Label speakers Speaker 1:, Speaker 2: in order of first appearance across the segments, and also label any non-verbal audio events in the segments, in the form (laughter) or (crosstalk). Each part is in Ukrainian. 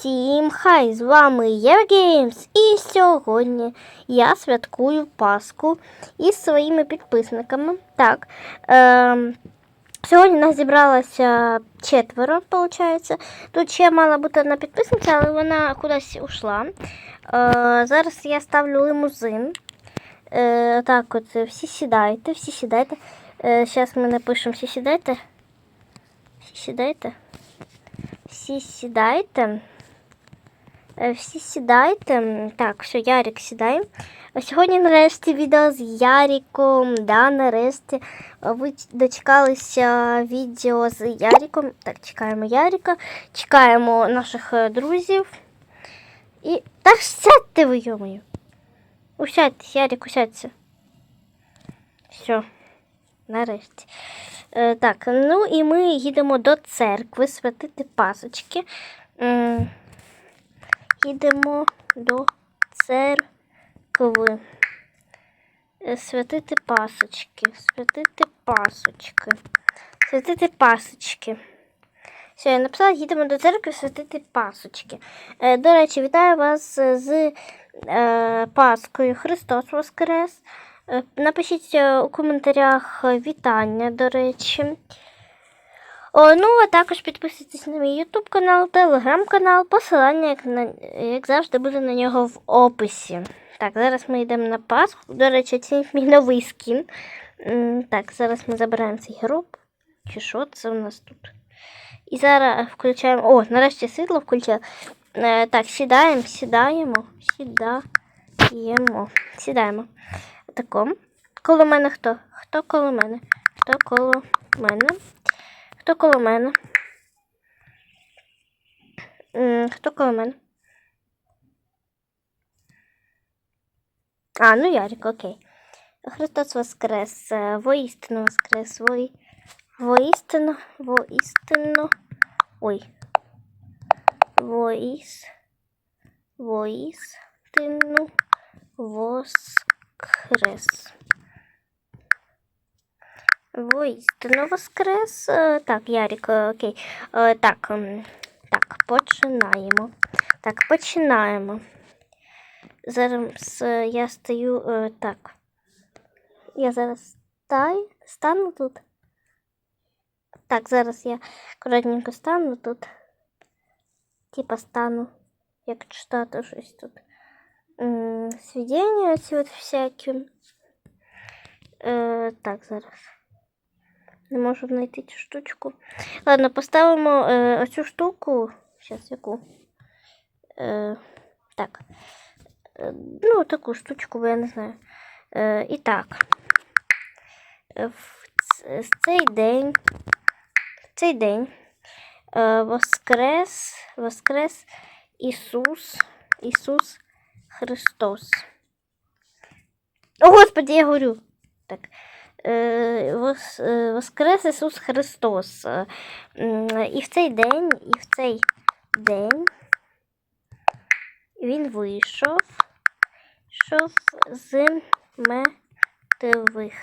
Speaker 1: Всім хай! З вами Євгеймс і сьогодні я святкую Пасху із своїми підписниками. Так, е, сьогодні нас зібралося четверо, виходить. Тут ще мала бути одна підписниця, але вона кудись ушла. Е, зараз я ставлю лимузин. Е, так, от всі сідайте, всі сідайте. Е, зараз ми напишемо всі сідайте. Всі сідайте. Всі сідайте. Е, Всі сідайте. Так, все, Ярик сідає. Сьогодні нарешті відео з Яриком. Да, нарешті. Ви дочекалися відео з Яриком. Так, чекаємо Ярика, чекаємо наших е, друзів. І. Та сядьте ви, йомою. Усядьтесь, Ярик, усядься. Все, нарешті. Е, так, ну і ми їдемо до церкви святити пасочки. М, Їдемо до церкви. Е, Святити пасочки. Святити пасочки. Святити пасочки. Все, я написала, їдемо до церкви святити пасочки. Е, до речі, вітаю вас з е, Паскою. Христос Воскрес. Напишіть у коментарях вітання, до речі. О, ну, а також підписуйтесь на мій YouTube канал, телеграм канал. Посилання, як, на, як завжди, буде на нього в описі. Так, зараз ми йдемо на Пасху. До речі, оцініть мій новий скін. Так, зараз ми забираємо цей гроб. Чи що це у нас тут? І зараз включаємо. О, нарешті світло включили. Е, так, сідаємо, сідаємо, сідаємо, сідаємо. Тако. Коло мене хто? Хто коло мене? Хто коло мене? Хто коло мене? Хто коло мене? А, ну Ярик, окей. Христос Воскрес, е, воістину Воскрес, вої, воістину, воістину, ой, воіс, воістину Воскрес. Воістину Воскрес. Е, Так, Ярик, е, окей. Е, Так, ем, так, починаємо. Так, починаємо. Зараз я стою так. Я зараз стай, стану тут. Так, зараз я акуратненько стану тут. Типа стану, як читати щось тут. Свідення ці от всякі. Так, зараз. Не можу знайти цю штучку. Ладно, поставимо е, оцю штуку. Зараз яку. Е, так. Е, ну, таку штучку, бо я не знаю. Е, і так. Е, В цей день. В цей день е, воскрес, воскрес Ісус, Ісус Христос. О, Господи, я говорю. Так. Е, е, Воскрес Ісус Христос. Е, І в цей день, і в цей день він вийшов, йшов з мертвих.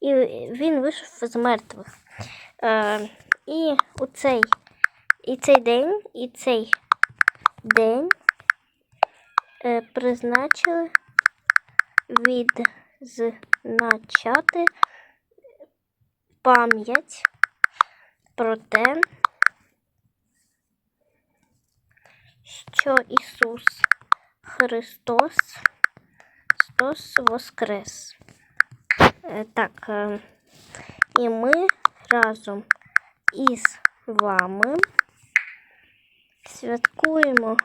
Speaker 1: І він вийшов з мертвих. І у цей, і цей день, і цей день призначили відзначати пам'ять про те, що Ісус Христос Христос Воскрес. Е, Так, е, і ми разом із вами святкуємо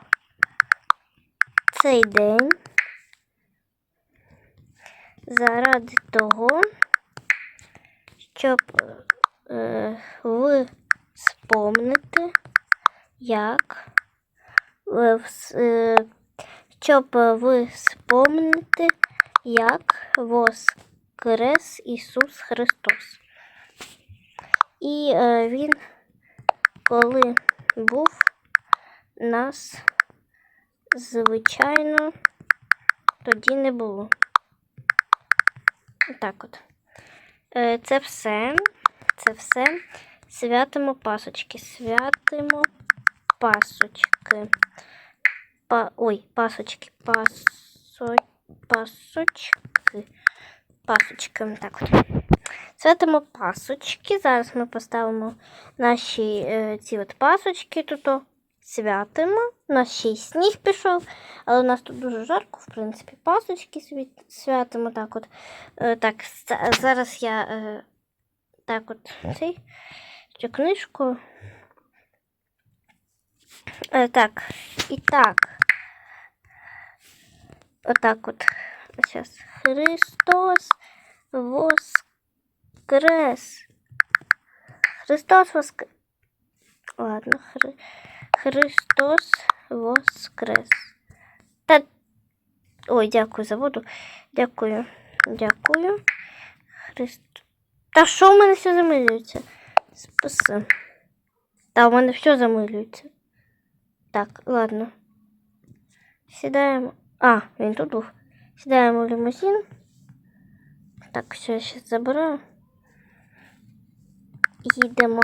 Speaker 1: цей день заради того, щоб е, ви спомнити, як е, щоб ви спомнити, як воскрес Ісус Христос. І е, Він, коли був нас, звичайно, тоді не було. Так от. Е, Це все. Це все. Святимо пасочки. Святимо пасочки. Па... Ой, пасочки, пасо... пасочки. Пасочки. Так от. Святимо пасочки. Зараз ми поставимо наші е, ці от пасочки тут святимо. Нас ще сніг пішов, але у нас тут дуже жарко, в принципі, пасочки святимо. Так от. Е, так, зараз я е, так от цей цю книжку. Е, так, і так. Отак от. Сейчас. Христос воскрес. Христос воскрес. Ладно, Хри... Христос воскрес. Та... Ой, дякую за воду. Дякую. Дякую. Христ... Та що в мене все замилюється? Спаси. Та у мене все замилюється. Так, ладно. Сідаємо. А, він тут був. Сідаємо в лимузин. Так, все, я зараз забираю. Їдемо.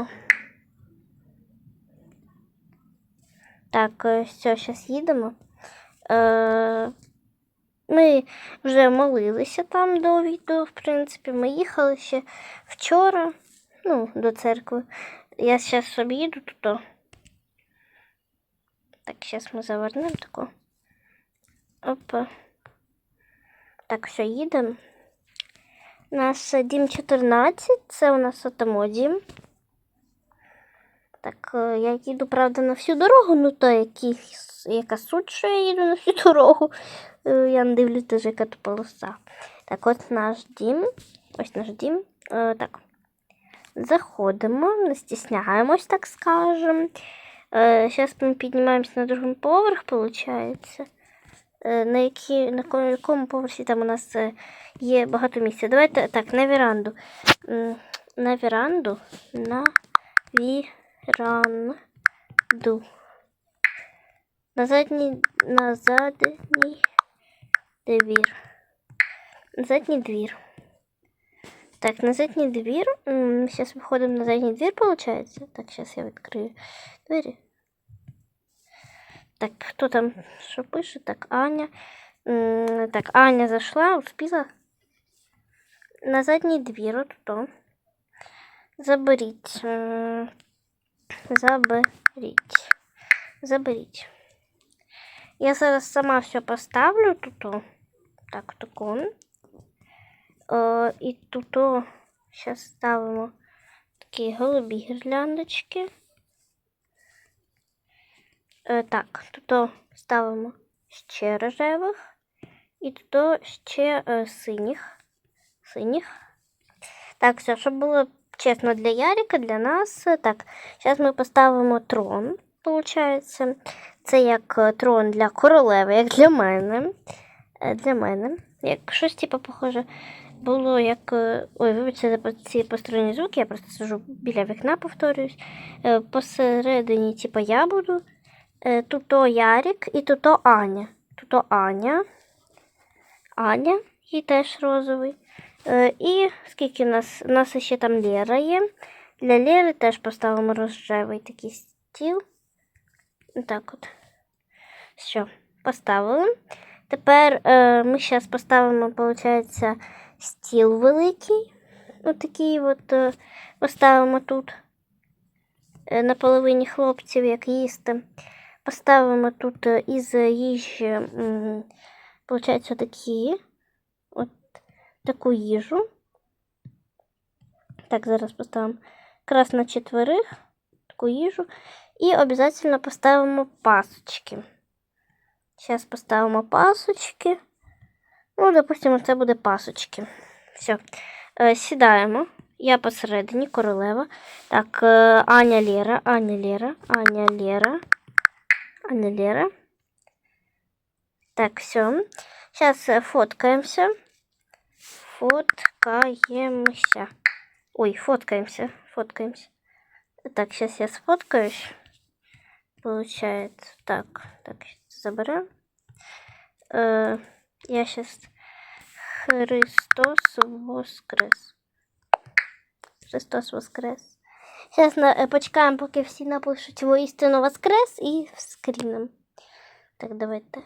Speaker 1: Так, е, все, зараз їдемо. Е, ми вже молилися там до відео, в принципі. Ми їхали ще вчора, ну, до церкви. Я зараз об'їду тут. Так, зараз ми завернемо таку. Опа. Так, все, їдемо. Наш дім 14, це у нас отамо дім. Так, е, я їду, правда, на всю дорогу, ну то якісь, яка суть, що я їду на всю (laughs) дорогу. Е, Я не дивлюсь даже, яка то полоса. Так, от наш дім. Ось наш дім. Е, так. Заходимо, не стісняємось, так скажемо. Зараз ми піднімаємося на другий поверх, виходить. На, які, на якому поверсі там у нас є багато місця. Давайте так, на віранду. М, На віранду. На віранду. На задній, на задній двір. На задній двір. Так, на задній двір. Зараз виходимо на задній двір, получается. Так, зараз я відкрию двері. Так, хто там що пише? Так, Аня. Так, Аня зайшла, успіла. На задній двір, от то. Заберіть. Заберіть. Заберіть. Я зараз сама все поставлю тут. Так, таку. Е, і тут зараз ставимо такі голубі гірляндочки. Е, так, тут ставимо ще рожевих. І тут ще е, синіх. Синіх. Так, все, щоб було чесно для Ярика, для нас. Так, зараз ми поставимо трон, виходить. Це як е, трон для королеви, як для мене. Е, Для мене. Як щось, типу, похоже, було як. е, Ой, вибачте за ці посторонні звуки, я просто сижу біля вікна, повторююсь. Посередині, типу, я буду. Туто Ярик і туто Аня. Туто Аня. Аня, і теж розовий. Е, І скільки у нас? У нас ще там Лера є. Для Лери теж поставимо рожевий такий стіл. Так от. Що, поставили. Тепер е, ми зараз поставимо, виходить, стіл великий. Отакий от е, поставимо тут е, на половині хлопців, як їсти. Поставимо тут е, із їжі, виходить, такі. Таку їжу. Так, зараз поставимо якраз на четверих таку їжу. І обов'язково поставимо пасочки. Зараз поставимо пасочки. Ну, допустимо, це буде пасочки. Все. Сідаємо. Я посередині королева. Так, е, Аня Лера, Аня Лера, Аня Лера, Аня Лера. Так, все. Сейчас фоткаемся. Фоткаемся. Ой, фоткаемся, фоткаемся. Так, сейчас я сфоткаюсь. Получается, так, так, заберем. Э, я сейчас Христос воскрес. Христос воскрес. Зараз на, е, почекаємо, поки всі напишуть воістину воскрес і скрінем. Так, давайте.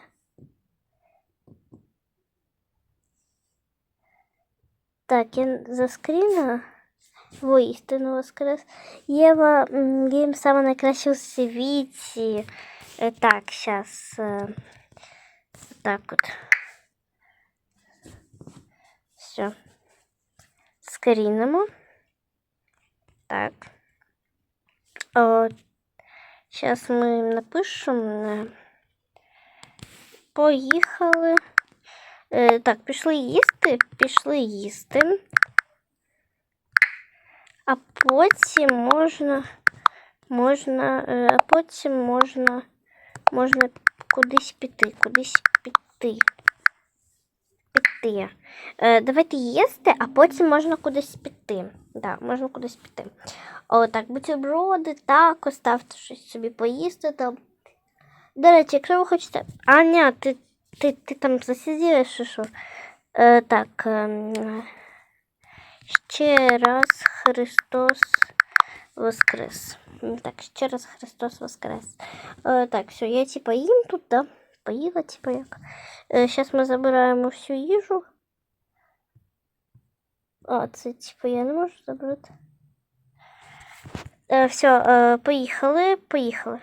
Speaker 1: Так, я заскрінила. Воістину воскрес. Єва гейм саме найкраще у світі. Е, Так, зараз. Так от. Все. Скрінимо. Так. О, зараз ми напишемо. е, Поїхали. Е, так, пішли їсти, пішли їсти. А потім можна, можна, е, а потім можна, можна кудись піти, кудись піти. Піти. Е, давайте їсти, а потім можна кудись піти. Да, можна кудись піти. О, так, бутерброди, тако, ставте щось собі поїсти там. До речі, якщо ви хочете. Аня, ти, ти, ти там засидієш, чи що? Е, так. ем, Ще раз Христос Воскрес. Так, ще раз Христос Воскрес. Е, так, все, я типа їм тут, да? Поїла, типа як. Е, зараз ми забираємо всю їжу. А, це типа я не можу забрати. Е, все, е, поїхали, поїхали.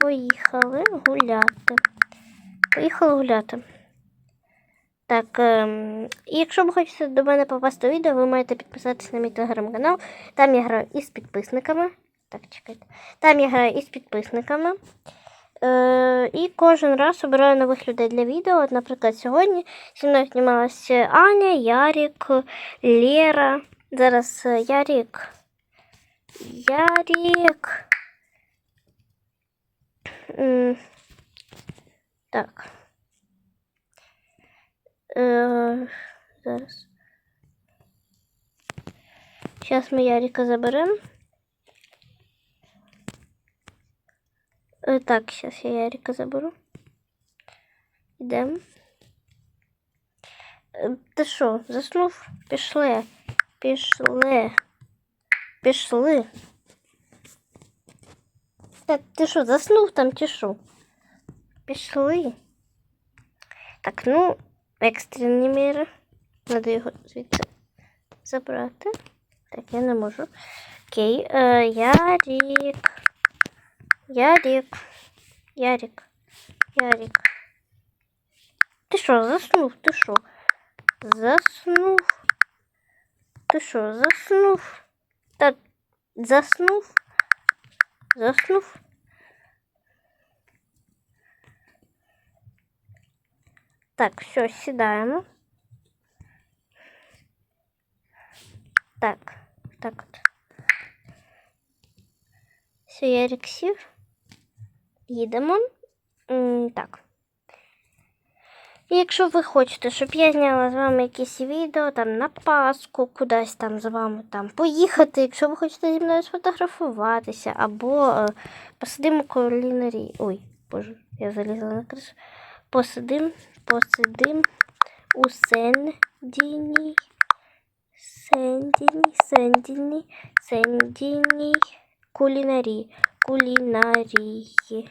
Speaker 1: Поїхали гуляти. Поїхали гуляти. Так, ем, якщо ви хочете до мене попасти відео, ви маєте підписатися на мій телеграм-канал. Там я граю із підписниками. Так, чекайте. Там я граю із підписниками. Е, і кожен раз обираю нових людей для відео. От, наприклад, сьогодні зі мною знімалася Аня, Ярік, Лера. Зараз е, Ярік. Ярік. Так. Е, зараз. Зараз ми Ярика заберемо. Е, так, зараз я Ярика заберу. Йдемо. Е, Ти що, заснув? Пішли. Пішли. Пішли. Так, ти що, заснув там чи що? Пішли. Так, ну, екстрені міри. Надо його звідси забрати. Так, я не можу. Окей. Е, Ярік. Ярік. Ярік. Ярік. Ти що, заснув? Ти що? Заснув. Ти що, заснув? Та заснув? Заснув? Так, все, сідаємо. Так, так от. Все, Ярик сів. Їдемо. Так. І якщо ви хочете, щоб я зняла з вами якісь відео там на Пасху, кудись там з вами там поїхати, якщо ви хочете зі мною сфотографуватися, або е, посидимо у. Ой, боже, я залізла на крису. Посидим, посидим у сендіній, сендіній, сендіній, сендіній кулінарії, кулінарії.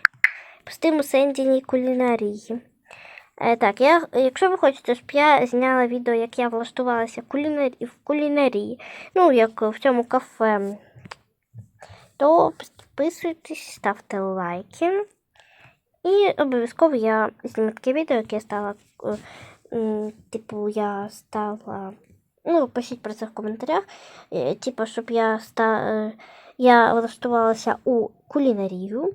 Speaker 1: Посидим у сендіній кулінарії. Е, так, я, якщо ви хочете, щоб я зняла відео, як я влаштувалася в кулінарі, в кулінарії, ну, як в цьому кафе, то підписуйтесь, ставте лайки. І обов'язково я зніму таке відео, яке я стала, е, типу, я стала, ну, пишіть про це в коментарях, е, типу, щоб я ста, е, я влаштувалася у кулінарію.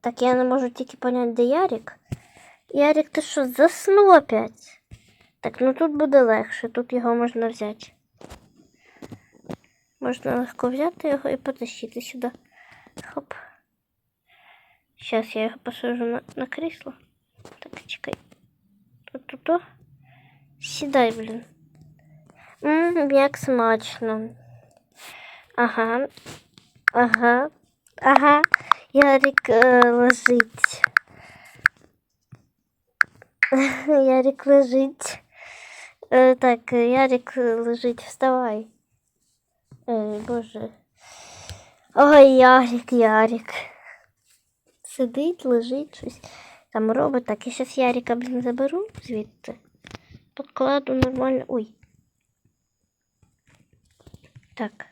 Speaker 1: Так я не можу тільки поняти, де Ярик. Ярик, ти що, заснув опять? Так, ну тут буде легше, тут його можна взяти. Можна легко взяти його і потащити сюди. Хоп. Зараз я його посажу на, на крісло. Так, чекай. Тут, тут, тут. Сідай, блін. Ммм, як смачно. Ага. Ага. Ага. Ярик е, лежить. (laughs) Ярик лежить. Е, так, Ярик лежить, вставай. Ой, боже. Ой, Ярик, Ярик. Сидить, лежить щось. Там робить так. Я зараз Ярика, блін, заберу звідти. Покладу нормально. Ой. Так.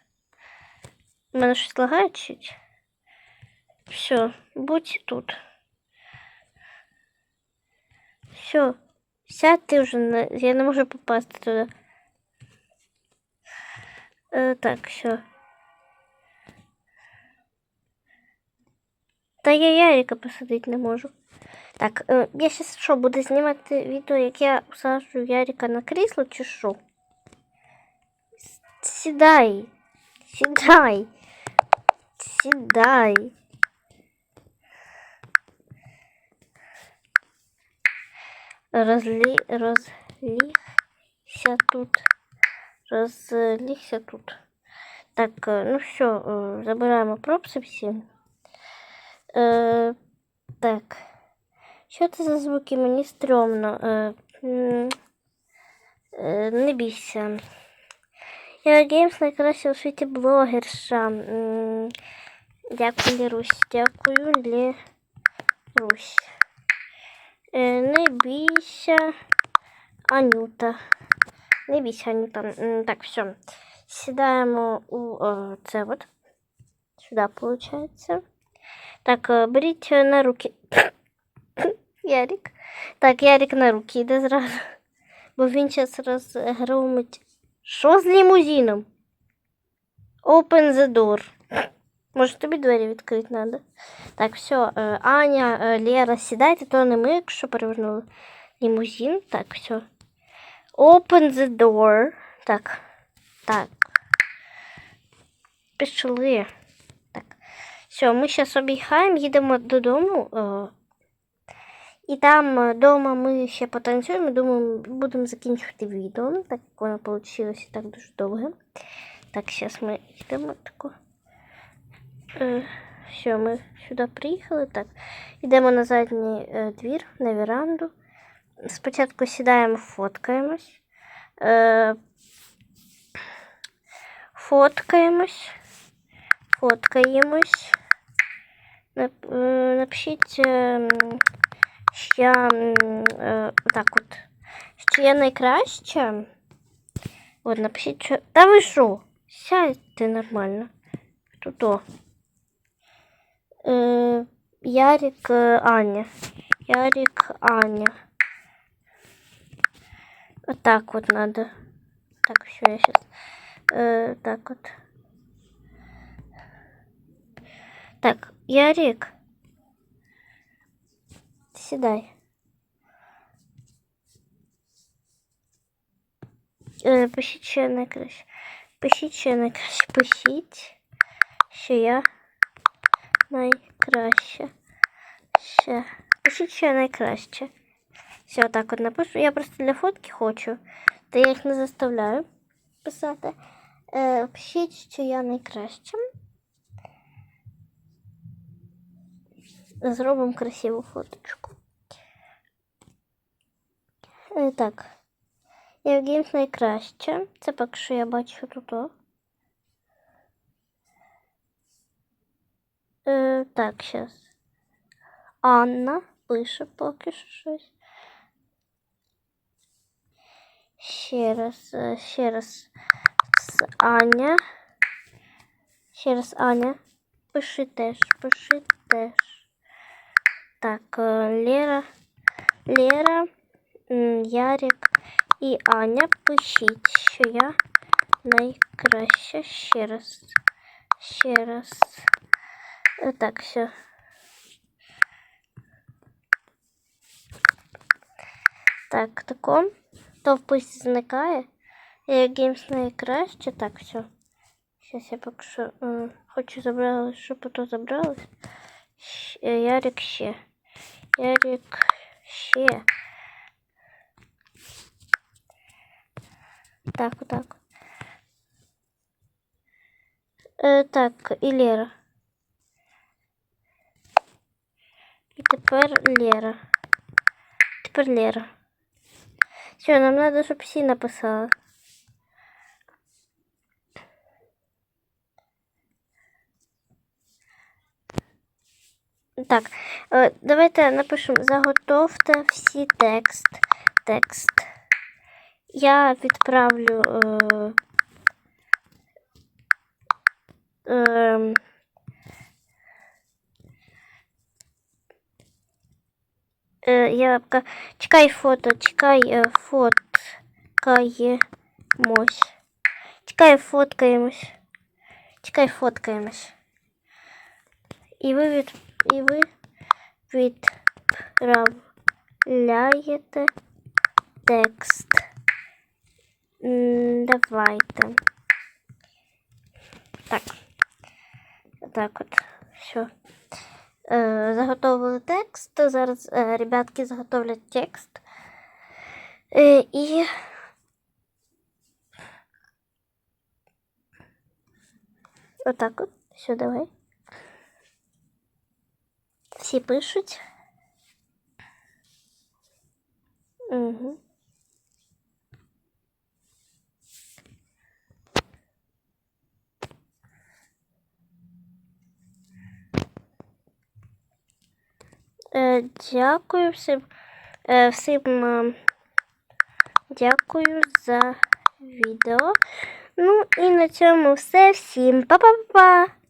Speaker 1: У мене щось лагає чуть. Все, будь тут. Все. Сядь ти вже на... Я не можу попасти туди. Е, так, все. Та я Ярика посадити не можу. Так, е, я зараз що, буду знімати відео, як я саджу Ярика на крісло чи що? Сідай. Сідай. Сідай. Розлі... Розлігся тут. Розлігся тут. Так, е, ну все, забираємо пропси всі. Е, так. Що це за звуки? Мені стрьомно. Е, е, не бійся. Я Геймс найкраща у світі блогерша. М, Дякую, Лірусь. Дякую, Лірусь. Е, не бійся, Анюта. Не бійся, Анюта. М, Так, все. Сідаємо у е, це от. Сюди, виходить. Так, е, беріть е, на руки. (coughs) Ярик. Так, Ярик на руки йде зразу. Бо він зараз розгромить. Що з лімузином? Open the door. Може, тобі двері відкрити треба? Так, все, Аня, е, Лера, сідайте, то не ми, якщо перевернули лімузин. Так, все. Open the door. Так. Так. Пішли. Все, ми зараз обігаємо, їдемо додому. І там вдома ми ще потанцюємо. Думаю, будемо закінчувати відео. Так як воно вийшло і так дуже довго. Так, зараз ми йдемо тако. Е, все, ми сюди приїхали. Так, йдемо на задній двір, на веранду. Спочатку сідаємо, фоткаємось. Фоткаємось. Фоткаємось. Нап- е, Напишіть, е, м, що я м, е, так от, що я найкраща. От, напишіть, що. Та ви що? Сядьте нормально. Тут о. Е, Ярик е, Аня. Ярик Аня. Вот так вот надо. Так, все, я сейчас. Э, так вот. Так, Ярик. Сідай. Е, пишіть, що я найкраще. Пишіть, що я найкраще. Пишіть, що я найкраще. Ще. Пишіть, що я найкраще. Все, так от напишу. Я просто для фотки хочу. Та я їх не заставляю писати. Е, пишіть, що я найкраща. Зробимо красиву фоточку. Е, так. Євгенс найкраще. Це поки що я бачу тут. Е, так, зараз. Анна пише поки що щось. Ще раз, е, ще раз. С- Аня. Ще раз Аня. Пиши теж, пиши теж. Так, е, Лера. Лера, м, Ярик і Аня. Пишіть, що я найкраща. Ще раз. Ще раз. Е, Так, все. Так, тако. То впис зникає. Я геймс найкраще. Так, все. Сейчас я поки що е, хочу забрали, щоб то забралось. Щ- е, Ярик ще. Ярик ще. Так, отак. Е, так, і Лера. І тепер Лера. Тепер Лера. Все, нам надо, щоб всі написали. Так, е, давайте напишемо заготовте всі текст. Текст. Я відправлю. Е, е, е, я ка- чекай фото, чекай е, фоткаємось. Чекай, фоткаємось. Чекай, фоткаємось. І ви від і ви відправляєте текст. Давайте. Так. Так от. Все. Заготовили текст. Зараз е, ребятки заготовлять текст. Е, і отак от. Все, давай. Всі пишуть. Угу. Е, дякую всім, е, всім е, дякую за відео. Ну і на цьому все. Всім па-па-па!